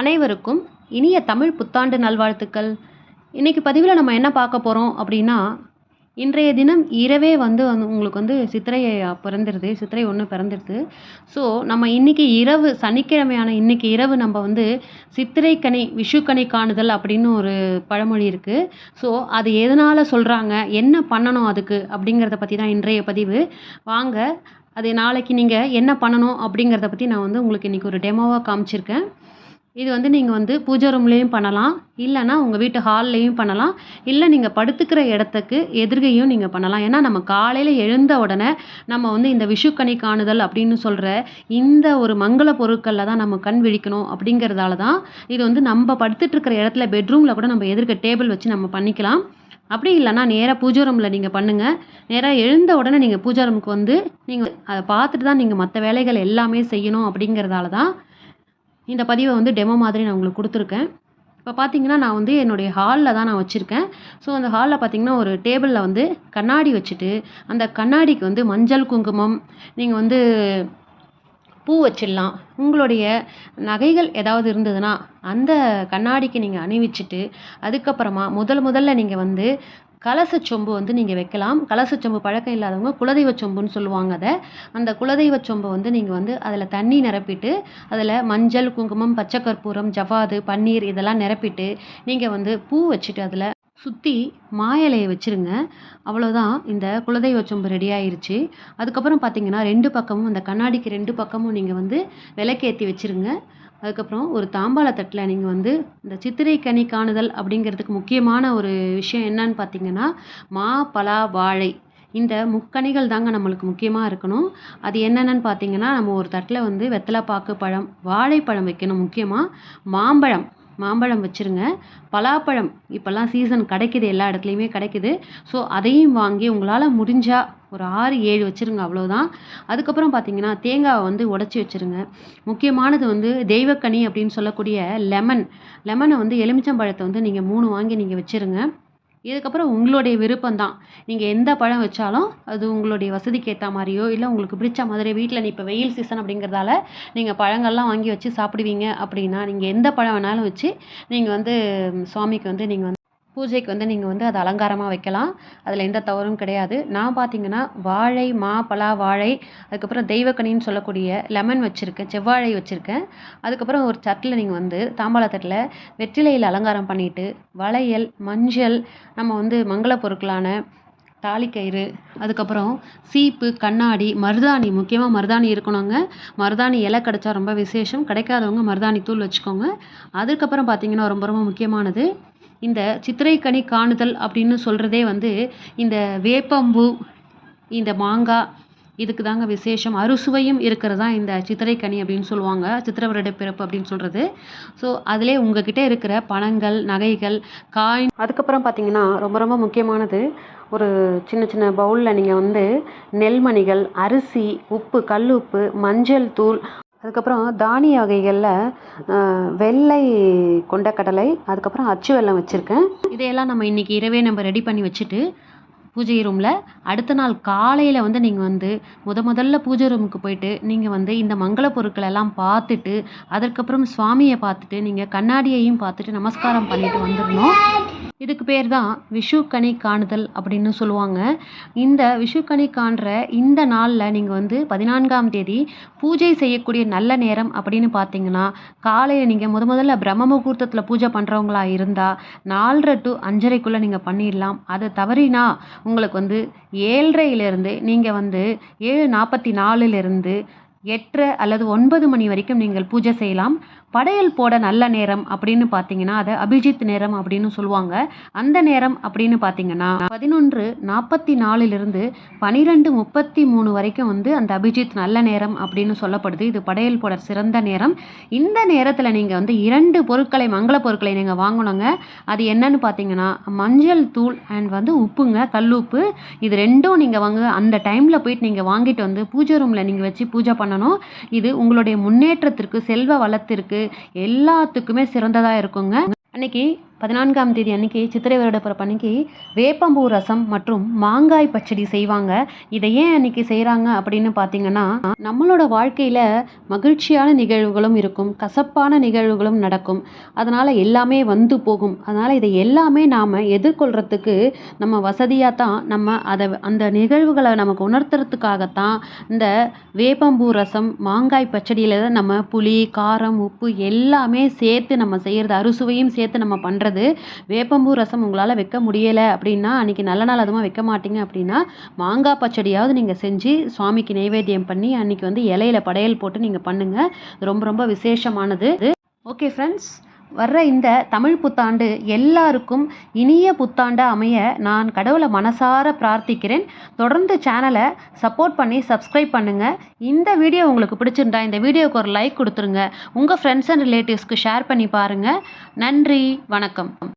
அனைவருக்கும் இனிய தமிழ் புத்தாண்டு நல்வாழ்த்துக்கள். இன்றைக்கி பதிவில் நம்ம என்ன பார்க்க போகிறோம் அப்படின்னா இன்றைய தினம் இரவே வந்து வந்து உங்களுக்கு வந்து சித்திரை பிறந்துருது சித்திரை ஒன்று பிறந்துருது. ஸோ நம்ம இன்றைக்கி இரவு சனிக்கிழமையான இன்றைக்கி இரவு நம்ம வந்து சித்திரை கனி விஷுக்கனி காணுதல் அப்படின்னு ஒரு பழமொழி இருக்குது ஸோ அது எதனால் சொல்கிறாங்க என்ன பண்ணணும் அதுக்கு அப்படிங்கிறத பற்றி தான் இன்றைய பதிவு. வாங்க அது நாளைக்கு நீங்கள் என்ன பண்ணணும் அப்படிங்கிறத பற்றி நான் வந்து உங்களுக்கு இன்றைக்கி ஒரு டெமோவாக காமிச்சிருக்கேன். இது வந்து நீங்கள் வந்து பூஜை ரூம்லேயும் பண்ணலாம். இல்லைன்னா உங்கள் வீட்டு ஹால்லேயும் பண்ணலாம். இல்லை நீங்கள் படுத்துக்கிற இடத்துக்கு எதிர்கையும் நீங்கள் பண்ணலாம். ஏன்னா நம்ம காலையில் எழுந்த உடனே நம்ம வந்து இந்த விஷுக்கணி காணுதல் அப்படின்னு சொல்கிற இந்த ஒரு மங்கள பொருட்களில் தான் நம்ம கண் விழிக்கணும் அப்படிங்கிறதால தான் இது வந்து நம்ம படுத்துட்டுருக்கிற இடத்துல பெட்ரூமில் கூட நம்ம எதிர்க்க டேபிள் வச்சு நம்ம பண்ணிக்கலாம். அப்படி இல்லைன்னா நேராக பூஜை ரூமில் நீங்கள் பண்ணுங்கள் நேராக எழுந்த உடனே நீங்கள் பூஜை ரூமுக்கு வந்து நீங்கள் அதை பார்த்துட்டு தான் நீங்கள் மற்ற வேலைகள் எல்லாமே செய்யணும் அப்படிங்கிறதால தான் இந்த பதிவை வந்து டெமோ மாதிரி நான் உங்களுக்கு கொடுத்துருக்கேன். இப்போ பார்த்தீங்கன்னா நான் வந்து என்னுடைய ஹாலில் தான் நான் வச்சுருக்கேன். ஸோ அந்த ஹாலில் பார்த்தீங்கன்னா ஒரு டேபிளில் வந்து கண்ணாடி வச்சுட்டு அந்த கண்ணாடிக்கு வந்து மஞ்சள் குங்குமம் நீங்கள் வந்து பூ வச்சிடலாம். உங்களுடைய நகைகள் ஏதாவது இருந்ததுன்னா அந்த கண்ணாடிக்கு நீங்கள் அணிவிச்சிட்டு அதுக்கப்புறமா முதல் முதல்ல நீங்கள் வந்து கலச சொம்பு வந்து நீங்கள் வைக்கலாம். கலச சொம்பு பழக்கம் இல்லாதவங்க குலதெய்வ சொம்புன்னு சொல்லுவாங்க அதை. அந்த குலதெய்வ சொம்பை வந்து நீங்கள் வந்து அதில் தண்ணி நிரப்பிட்டு அதில் மஞ்சள் குங்குமம் பச்சை கற்பூரம் ஜவ்வாது பன்னீர் இதெல்லாம் நிரப்பிட்டு நீங்கள் வந்து பூ வச்சுட்டு அதில் சுற்றி மாயலையை வச்சுருங்க. அவ்வளோதான் இந்த குலதெய்வ சொம்பு ரெடி ஆயிடுச்சு அதுக்கப்புறம் பார்த்தீங்கன்னா ரெண்டு பக்கமும் அந்த கண்ணாடிக்கு ரெண்டு பக்கமும் நீங்கள் வந்து விளக்கேற்றி வச்சுருங்க. அதுக்கப்புறம் ஒரு தாம்பாள தட்டில் நீங்கள் வந்து இந்த சித்திரை கனி காணுதல் அப்படிங்கிறதுக்கு முக்கியமான ஒரு விஷயம் என்னன்னு பார்த்தீங்கன்னா மா பலா வாழை. இந்த முக்கனிகள் தாங்க நம்மளுக்கு முக்கியமாக இருக்கணும். அது என்னென்னு பார்த்தீங்கன்னா நம்ம ஒரு தட்டில் வந்து வெத்தலை பாக்கு பழம் வாழைப்பழம் வைக்கணும் முக்கியமாக மாம்பழம். மாம்பழம் வச்சுருங்க. பலாப்பழம் இப்போல்லாம் சீசன் கிடைக்கிது எல்லா இடத்துலையுமே கிடைக்கிது. ஸோ அதையும் வாங்கி உங்களால் முடிஞ்சால் ஒரு ஆறு ஏழு வச்சுருங்க அவ்வளோதான் அதுக்கப்புறம் பார்த்தீங்கன்னா தேங்காவை வந்து உடச்சி வச்சுருங்க. முக்கியமானது வந்து தெய்வக்கனி அப்படின்னு சொல்லக்கூடிய லெமன் லெமனை வந்து எலுமிச்சம்பழத்தை வந்து நீங்கள் மூணு வாங்கி நீங்கள் வச்சுருங்க. இதுக்கப்புறம் உங்களுடைய விருப்பம் தான் நீங்கள் எந்த பழம் வச்சாலும் அது உங்களுடைய வசதிக்கு ஏற்ற மாதிரியோ இல்லை உங்களுக்கு பிடிச்ச மாதிரி வீட்டில் இப்போ வெயில் சீசன் அப்படிங்கிறதால நீங்கள் பழங்கள்லாம் வாங்கி வச்சு சாப்பிடுவீங்க அப்படின்னா நீங்கள் எந்த பழம் வேணாலும் வச்சு நீங்கள் வந்து சுவாமிக்கு வந்து நீங்கள் வந்து பூஜைக்கு வந்து நீங்கள் வந்து அதை அலங்காரமாக வைக்கலாம். அதில் எந்த தவறும் கிடையாது. நான் பார்த்தீங்கன்னா வாழை மா பலா வாழை அதுக்கப்புறம் தெய்வக்கனின்னு சொல்லக்கூடிய லெமன் வச்சுருக்கேன் செவ்வாழை வச்சுருக்கேன். அதுக்கப்புறம் ஒரு தட்டில் நீங்கள் வந்து தாம்பாள தட்டில் வெற்றிலையில் அலங்காரம் பண்ணிவிட்டு வளையல் மஞ்சள் நம்ம வந்து மங்கள பொருட்களான தாலிக்கயிறு அதுக்கப்புறம் சீப்பு கண்ணாடி மருதாணி முக்கியமாக மருதாணி இருக்கணுங்க. மருதாணி இலை கிடச்சா ரொம்ப விசேஷம். கிடைக்காதவங்க மருதாணி தூள் வச்சுக்கோங்க. அதுக்கப்புறம் பார்த்தீங்கன்னா ரொம்ப ரொம்ப முக்கியமானது இந்த சித்திரை கனி காணுதல் அப்படின்னு சொல்கிறதே வந்து இந்த வேப்பம்பூ இந்த மாங்காய் இதுக்கு தாங்க விசேஷம். அறுசுவையும் இருக்கிறது தான் இந்த சித்திரை கனி அப்படின்னு சொல்லுவாங்க. சித்திரவருட பிறப்பு அப்படின்னு சொல்கிறது ஸோ அதிலே உங்ககிட்ட இருக்கிற பணங்கள் நகைகள் காயின். அதுக்கப்புறம் பார்த்தீங்கன்னா ரொம்ப ரொம்ப முக்கியமானது ஒரு சின்ன சின்ன பவுலில் நீங்கள் வந்து நெல்மணிகள் அரிசி உப்பு கல் உப்பு மஞ்சள் தூள் அதுக்கப்புறம் தானிய வகைகளில் வெள்ளை கொண்டக்கடலை அதுக்கப்புறம் அச்சு வெல்லம் வச்சுருக்கேன். இதையெல்லாம் நம்ம இன்றைக்கி இரவே நம்ம ரெடி பண்ணி வச்சுட்டு பூஜை ரூமில் அடுத்த நாள் காலையில் வந்து நீங்கள் வந்து முத முதல்ல பூஜை ரூமுக்கு போயிட்டு நீங்கள் வந்து இந்த மங்கள பொருட்கள் எல்லாம் பார்த்துட்டு அதற்கப்புறம் சுவாமியை பார்த்துட்டு நீங்கள் கண்ணாடியையும் பார்த்துட்டு நமஸ்காரம் பண்ணிட்டு வந்துடணும். இதுக்கு பேர் தான் விஷுக்கணி காணுதல் அப்படின்னு சொல்லுவாங்க. இந்த விஷுக்கணி காண்ற இந்த நாளில் நீங்கள் வந்து பதினான்காம் தேதி பூஜை செய்யக்கூடிய நல்ல நேரம் அப்படின்னு பார்த்தீங்கன்னா காலையில் நீங்கள் முத முதல்ல பிரம்ம முகூர்த்தத்தில் பூஜை பண்ணுறவங்களா இருந்தால் நாலரை டு அஞ்சரைக்குள்ளே நீங்கள் பண்ணிடலாம். அதை தவறினா உங்களுக்கு வந்து ஏழரையிலேருந்து நீங்கள் வந்து ஏழு நாற்பத்தி நாலுலேருந்து எட்டரை அல்லது ஒன்பது மணி வரைக்கும் நீங்கள் பூஜை செய்யலாம். படையல் போட நல்ல நேரம் அப்படின்னு பார்த்தீங்கன்னா அதை அபிஜித் நேரம் அப்படின்னு சொல்லுவாங்க. அந்த நேரம் அப்படின்னு பார்த்தீங்கன்னா பதினொன்று நாற்பத்தி நாலுலேருந்து பனிரெண்டு முப்பத்தி மூணு வரைக்கும் வந்து அந்த அபிஜித் நல்ல நேரம் அப்படின்னு சொல்லப்படுது. இது படையல் போட சிறந்த நேரம். இந்த நேரத்தில் நீங்கள் வந்து இரண்டு பொருட்களை மங்கள பொருட்களை நீங்கள் வாங்கணுங்க. அது என்னன்னு பார்த்தீங்கன்னா மஞ்சள் தூள் அண்ட் வந்து உப்புங்க கல்லுப்பு இது ரெண்டும் நீங்கள் வாங்க அந்த டைமில் போயிட்டு நீங்கள் வாங்கிட்டு வந்து பூஜை ரூமில் நீங்கள் வச்சு பூஜை பண்ணணும். இது உங்களுடைய முன்னேற்றத்திற்கு செல்வ வளத்திற்கு எல்லாத்துக்குமே சிறந்ததாக இருக்குங்க. அன்னைக்கு பதினான்காம் தேதி அன்னைக்கு சித்திரை வருட பிறப்பு அன்னைக்கு வேப்பம்பூ ரசம் மற்றும் மாங்காய் பச்சடி செய்வாங்க. இதை ஏன் அன்னைக்கு செய்கிறாங்க அப்படின்னு பார்த்தீங்கன்னா நம்மளோட வாழ்க்கையில் மகிழ்ச்சியான நிகழ்வுகளும் இருக்கும் கசப்பான நிகழ்வுகளும் நடக்கும். அதனால் எல்லாமே வந்து போகும். அதனால் இதை எல்லாமே நாம் எதிர்கொள்கிறதுக்கு நம்ம வசதியாக தான் நம்ம அதை அந்த நிகழ்வுகளை நமக்கு உணர்த்துறதுக்காகத்தான் இந்த வேப்பம்பூ ரசம் மாங்காய் பச்சடியில் நம்ம புளி காரம் உப்பு எல்லாமே சேர்த்து நம்ம செய்கிறது அறுசுவையும் சேர்த்து நம்ம பண்ணுறது வேப்பம்பூ ரசம் உங்களால் வைக்க முடியலை அப்படின்னா அன்றைக்கி நல்ல நாள் அதுவும் வைக்க மாட்டீங்க அப்படின்னா மாங்காய் பச்சடியாவது நீங்கள் செஞ்சு சுவாமிக்கு நைவேத்தியம் பண்ணி அன்றைக்கி வந்து இலையில படையல் போட்டு நீங்கள் பண்ணுங்கள் ரொம்ப ரொம்ப விசேஷமானது. ஓகே ஃப்ரெண்ட்ஸ் வர்ற இந்த தமிழ் புத்தாண்டு எல்லாருக்கும் இனிய புத்தாண்டு அமைய நான் கடவுளை மனசார பிரார்த்திக்கிறேன். தொடர்ந்து சேனலை சப்போர்ட் பண்ணி சப்ஸ்கிரைப் பண்ணுங்கள் இந்த வீடியோ உங்களுக்கு பிடிச்சிருந்தா இந்த வீடியோவுக்கு ஒரு லைக் கொடுத்துருங்க. உங்கள் ஃப்ரெண்ட்ஸ் அண்ட் ரிலேட்டிவ்ஸ்க்கு ஷேர் பண்ணி பாருங்கள் நன்றி வணக்கம்.